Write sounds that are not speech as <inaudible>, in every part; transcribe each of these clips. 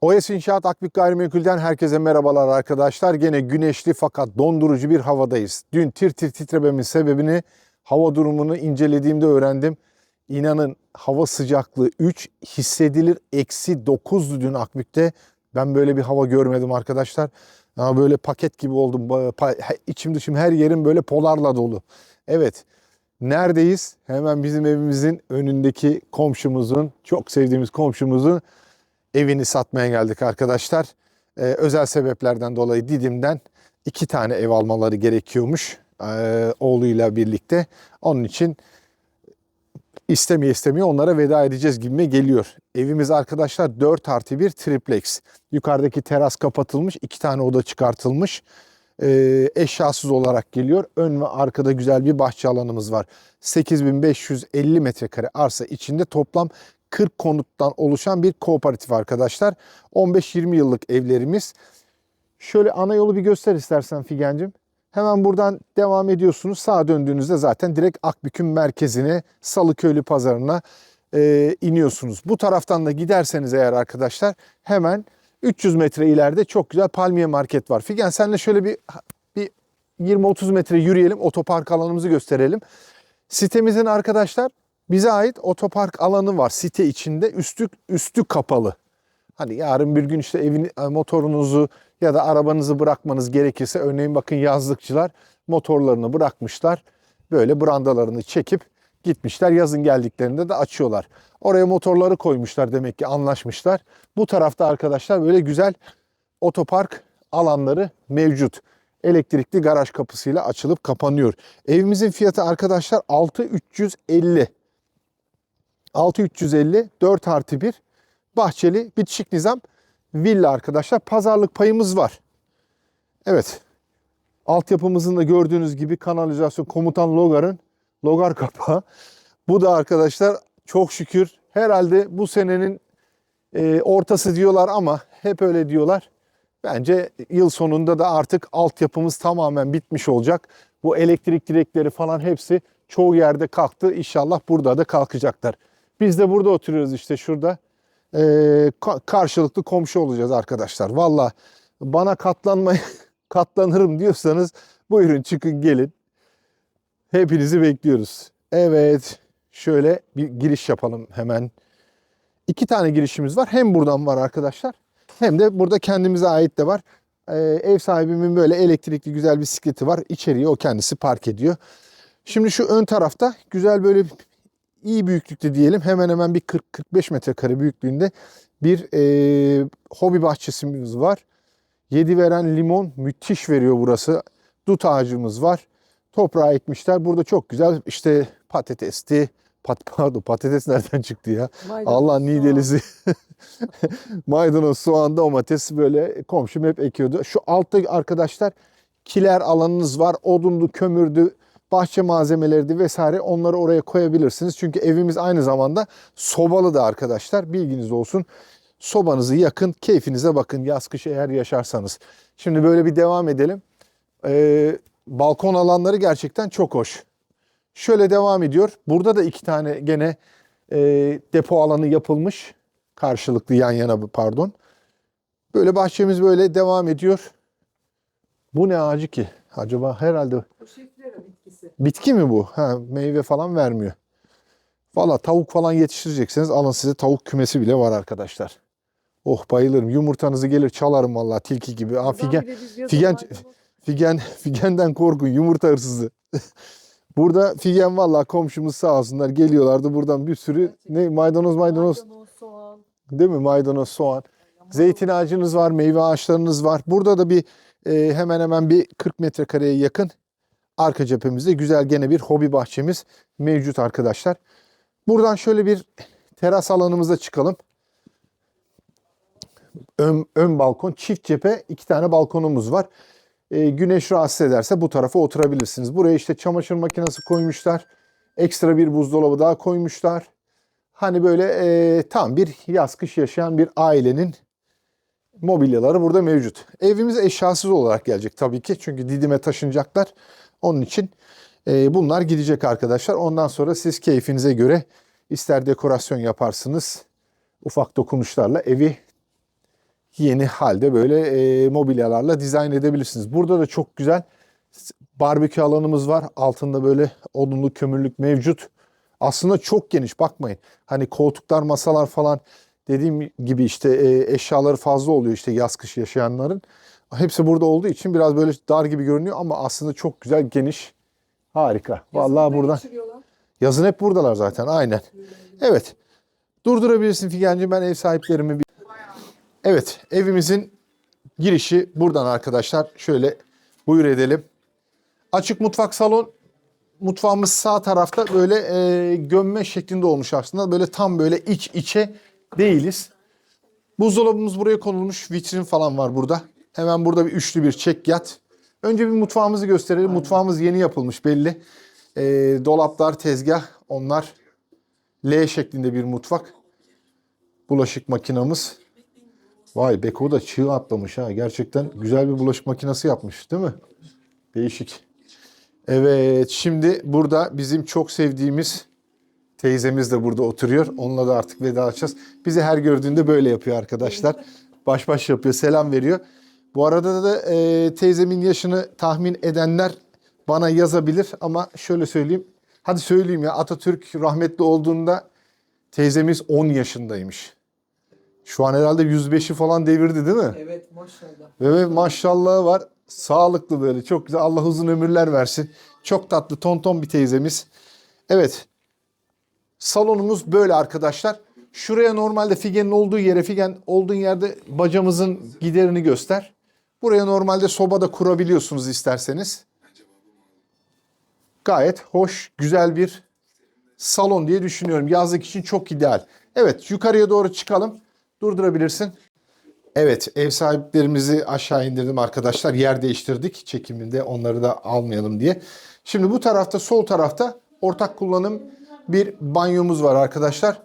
OS İnşaat Akbük Gayrimenkul'den herkese merhabalar arkadaşlar. Gene güneşli fakat dondurucu bir havadayız. Dün tir tir titrememin sebebini hava durumunu incelediğimde öğrendim. İnanın hava sıcaklığı 3 hissedilir eksi 9'du dün Akbük'te. Ben böyle bir hava görmedim arkadaşlar. Ya böyle paket gibi oldum. İçim dışım her yerim böyle polarla dolu. Evet. Neredeyiz? Hemen bizim evimizin önündeki komşumuzun, çok sevdiğimiz komşumuzun evini satmaya geldik arkadaşlar. Ee, özel sebeplerden dolayı Didim'den iki tane ev almaları gerekiyormuş ee, oğluyla birlikte. Onun için istemeye istemeye onlara veda edeceğiz gibime geliyor. Evimiz arkadaşlar 4 artı 1 triplex. Yukarıdaki teras kapatılmış, iki tane oda çıkartılmış. Ee, eşyasız olarak geliyor. Ön ve arkada güzel bir bahçe alanımız var. 8550 metrekare arsa içinde toplam 40 konuttan oluşan bir kooperatif arkadaşlar. 15-20 yıllık evlerimiz. Şöyle ana yolu bir göster istersen Figen'cim. Hemen buradan devam ediyorsunuz. Sağa döndüğünüzde zaten direkt Akbük'ün merkezine, Salıköylü pazarına e, iniyorsunuz. Bu taraftan da giderseniz eğer arkadaşlar hemen 300 metre ileride çok güzel Palmiye Market var. Figen senle şöyle bir bir 20-30 metre yürüyelim. Otopark alanımızı gösterelim. Sitemizin arkadaşlar bize ait otopark alanı var site içinde. Üstü üstü kapalı. Hani yarın bir gün işte evin e, motorunuzu ya da arabanızı bırakmanız gerekirse örneğin bakın yazlıkçılar motorlarını bırakmışlar. Böyle brandalarını çekip gitmişler. Yazın geldiklerinde de açıyorlar. Oraya motorları koymuşlar demek ki anlaşmışlar. Bu tarafta arkadaşlar böyle güzel otopark alanları mevcut. Elektrikli garaj kapısıyla açılıp kapanıyor. Evimizin fiyatı arkadaşlar 6350. 6350 4 artı 1 bahçeli bitişik nizam villa arkadaşlar. Pazarlık payımız var. Evet. Altyapımızın da gördüğünüz gibi kanalizasyon komutan Logar'ın Logar kapağı. Bu da arkadaşlar çok şükür herhalde bu senenin e, ortası diyorlar ama hep öyle diyorlar. Bence yıl sonunda da artık altyapımız tamamen bitmiş olacak. Bu elektrik direkleri falan hepsi çoğu yerde kalktı. İnşallah burada da kalkacaklar. Biz de burada oturuyoruz işte şurada. Ee, ka- karşılıklı komşu olacağız arkadaşlar. Valla bana katlanmayı <laughs> katlanırım diyorsanız buyurun çıkın gelin. Hepinizi bekliyoruz. Evet şöyle bir giriş yapalım hemen. İki tane girişimiz var. Hem buradan var arkadaşlar. Hem de burada kendimize ait de var. Ee, ev sahibimin böyle elektrikli güzel bisikleti var. İçeriye o kendisi park ediyor. Şimdi şu ön tarafta güzel böyle iyi büyüklükte diyelim hemen hemen bir 40-45 metrekare büyüklüğünde bir e, hobi bahçesimiz var. Yedi veren limon müthiş veriyor burası. Dut ağacımız var. Toprağa ekmişler. Burada çok güzel işte patatesti, pat, <laughs> pardon patates nereden çıktı ya? Maydanoz, Allah nidelisi. <laughs> Maydanoz, soğan, domates böyle komşum hep ekiyordu. Şu altta arkadaşlar kiler alanınız var. Odundu, kömürdü, bahçe malzemeleriydi vesaire onları oraya koyabilirsiniz. Çünkü evimiz aynı zamanda sobalı da arkadaşlar. Bilginiz olsun. Sobanızı yakın, keyfinize bakın yaz kış eğer yaşarsanız. Şimdi böyle bir devam edelim. Ee, balkon alanları gerçekten çok hoş. Şöyle devam ediyor. Burada da iki tane gene e, depo alanı yapılmış. Karşılıklı yan yana pardon. Böyle bahçemiz böyle devam ediyor. Bu ne ağacı ki? Acaba herhalde şifre bitkisi. bitki mi bu? Ha, meyve falan vermiyor. Valla tavuk falan yetiştirecekseniz alın size tavuk kümesi bile var arkadaşlar. Oh bayılırım. Yumurtanızı gelir çalarım valla tilki gibi. Aa, figen, figen- Figen, <laughs> Figen'den korkun yumurta hırsızı. <laughs> Burada Figen valla komşumuz sağ olsunlar geliyorlardı buradan bir sürü ne maydanoz maydanoz maydanoz, soğan. değil mi maydanoz soğan. Zeytin ağacınız var meyve ağaçlarınız var. Burada da bir e, hemen hemen bir 40 metrekareye yakın arka cephemizde güzel gene bir hobi bahçemiz mevcut arkadaşlar. Buradan şöyle bir teras alanımıza çıkalım. Ön, ön balkon çift cephe iki tane balkonumuz var. E, güneş rahatsız ederse bu tarafa oturabilirsiniz. Buraya işte çamaşır makinesi koymuşlar. Ekstra bir buzdolabı daha koymuşlar. Hani böyle e, tam bir yaz kış yaşayan bir ailenin mobilyaları burada mevcut. Evimiz eşyasız olarak gelecek tabii ki. Çünkü Didim'e taşınacaklar. Onun için e, bunlar gidecek arkadaşlar. Ondan sonra siz keyfinize göre ister dekorasyon yaparsınız. Ufak dokunuşlarla evi yeni halde böyle e, mobilyalarla dizayn edebilirsiniz. Burada da çok güzel barbekü alanımız var. Altında böyle odunluk, kömürlük mevcut. Aslında çok geniş bakmayın. Hani koltuklar, masalar falan dediğim gibi işte e, eşyaları fazla oluyor işte yaz kış yaşayanların. Hepsi burada olduğu için biraz böyle dar gibi görünüyor ama aslında çok güzel, geniş. Harika. Vallahi Yazın da buradan. Yazın hep buradalar zaten aynen. Evet. Durdurabilirsin Figen'cim ben ev sahiplerimi bir... Evet evimizin girişi buradan arkadaşlar. Şöyle buyur edelim. Açık mutfak salon. Mutfağımız sağ tarafta böyle e, gömme şeklinde olmuş aslında. Böyle tam böyle iç içe değiliz. Buzdolabımız buraya konulmuş. Vitrin falan var burada. Hemen burada bir üçlü bir çek yat. Önce bir mutfağımızı gösterelim. Mutfağımız yeni yapılmış belli. E, dolaplar, tezgah onlar. L şeklinde bir mutfak. Bulaşık makinamız. Vay Beko da çığ atlamış ha. Gerçekten güzel bir bulaşık makinesi yapmış değil mi? Değişik. Evet şimdi burada bizim çok sevdiğimiz teyzemiz de burada oturuyor. Onunla da artık vedalaşacağız. Bizi her gördüğünde böyle yapıyor arkadaşlar. Baş baş yapıyor, selam veriyor. Bu arada da e, teyzemin yaşını tahmin edenler bana yazabilir ama şöyle söyleyeyim. Hadi söyleyeyim ya Atatürk rahmetli olduğunda teyzemiz 10 yaşındaymış. Şu an herhalde 105'i falan devirdi değil mi? Evet maşallah. Ve maşallahı var. Sağlıklı böyle. Çok güzel. Allah uzun ömürler versin. Çok tatlı tonton bir teyzemiz. Evet. Salonumuz böyle arkadaşlar. Şuraya normalde Figen'in olduğu yere Figen olduğun yerde bacamızın giderini göster. Buraya normalde soba da kurabiliyorsunuz isterseniz. Gayet hoş, güzel bir salon diye düşünüyorum. Yazlık için çok ideal. Evet, yukarıya doğru çıkalım. Durdurabilirsin. Evet, ev sahiplerimizi aşağı indirdim arkadaşlar. Yer değiştirdik çekiminde onları da almayalım diye. Şimdi bu tarafta sol tarafta ortak kullanım bir banyomuz var arkadaşlar.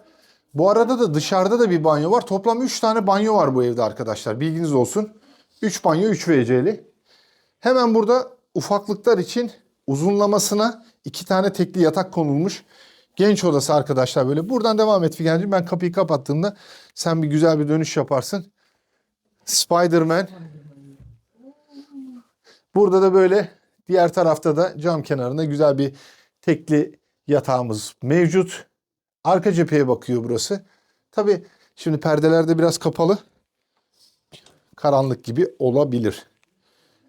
Bu arada da dışarıda da bir banyo var. Toplam 3 tane banyo var bu evde arkadaşlar. Bilginiz olsun. 3 banyo 3 WC'li. Hemen burada ufaklıklar için uzunlamasına iki tane tekli yatak konulmuş. Genç odası arkadaşlar böyle. Buradan devam et Figen'cim. Ben kapıyı kapattığımda sen bir güzel bir dönüş yaparsın. Spider-Man. Burada da böyle diğer tarafta da cam kenarında güzel bir tekli yatağımız mevcut. Arka cepheye bakıyor burası. Tabi şimdi perdeler de biraz kapalı. Karanlık gibi olabilir.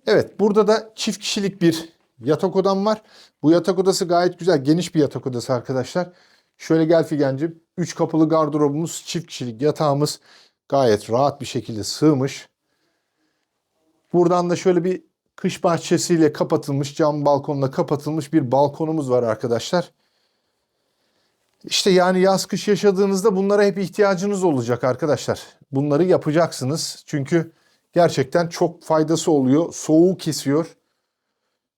Evet burada da çift kişilik bir yatak odam var. Bu yatak odası gayet güzel. Geniş bir yatak odası arkadaşlar. Şöyle gel Figen'cim. 3 kapılı gardırobumuz, çift kişilik yatağımız gayet rahat bir şekilde sığmış. Buradan da şöyle bir kış bahçesiyle kapatılmış, cam balkonla kapatılmış bir balkonumuz var arkadaşlar. İşte yani yaz kış yaşadığınızda bunlara hep ihtiyacınız olacak arkadaşlar. Bunları yapacaksınız. Çünkü gerçekten çok faydası oluyor. Soğuğu kesiyor.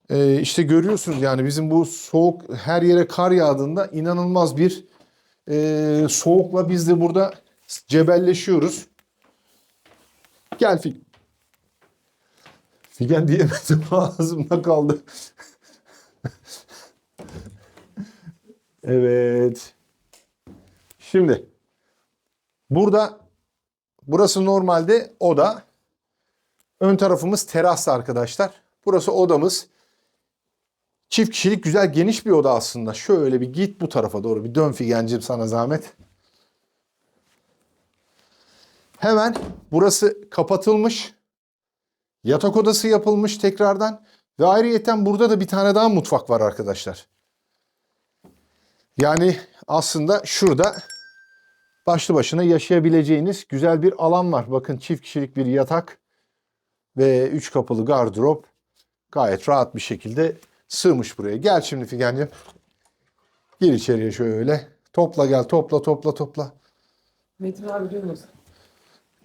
Ee, işte görüyorsunuz yani bizim bu soğuk her yere kar yağdığında inanılmaz bir e, soğukla biz de burada cebelleşiyoruz. Gel Figen. Figen diyemedim <laughs> ağzımda kaldı. evet. Şimdi burada burası normalde oda. Ön tarafımız teras arkadaşlar. Burası odamız. Çift kişilik güzel geniş bir oda aslında. Şöyle bir git bu tarafa doğru bir dön Figen'cim sana zahmet. Hemen burası kapatılmış. Yatak odası yapılmış tekrardan. Ve ayrıyeten burada da bir tane daha mutfak var arkadaşlar. Yani aslında şurada başlı başına yaşayabileceğiniz güzel bir alan var. Bakın çift kişilik bir yatak ve üç kapılı gardırop gayet rahat bir şekilde sığmış buraya. Gel şimdi Figen'cim. Gir içeriye şöyle. Topla gel topla topla topla. Metin abi musun?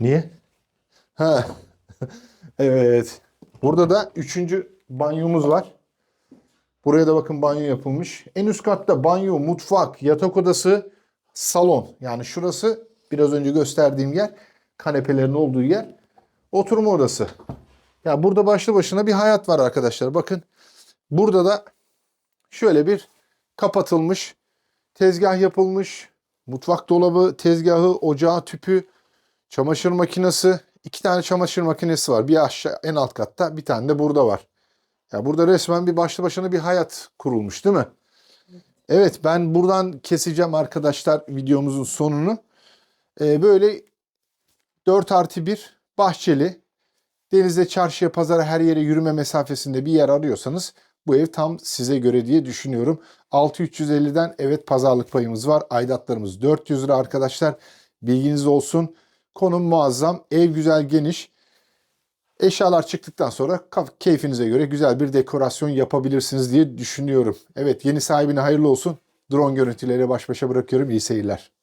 Niye? Ha. <laughs> evet. Burada da üçüncü banyomuz var. Buraya da bakın banyo yapılmış. En üst katta banyo, mutfak, yatak odası, salon. Yani şurası biraz önce gösterdiğim yer. Kanepelerin olduğu yer. Oturma odası. Ya burada başlı başına bir hayat var arkadaşlar. Bakın. Burada da şöyle bir kapatılmış tezgah yapılmış. Mutfak dolabı, tezgahı, ocağı, tüpü, çamaşır makinesi, İki tane çamaşır makinesi var. Bir aşağı en alt katta bir tane de burada var. Ya burada resmen bir başlı başına bir hayat kurulmuş değil mi? Evet ben buradan keseceğim arkadaşlar videomuzun sonunu. Ee, böyle 4 artı 1 bahçeli denizde çarşıya pazara her yere yürüme mesafesinde bir yer arıyorsanız bu ev tam size göre diye düşünüyorum. 6350'den evet pazarlık payımız var. Aidatlarımız 400 lira arkadaşlar. Bilginiz olsun. Konum muazzam. Ev güzel geniş. Eşyalar çıktıktan sonra keyfinize göre güzel bir dekorasyon yapabilirsiniz diye düşünüyorum. Evet yeni sahibine hayırlı olsun. Drone görüntüleri baş başa bırakıyorum. İyi seyirler.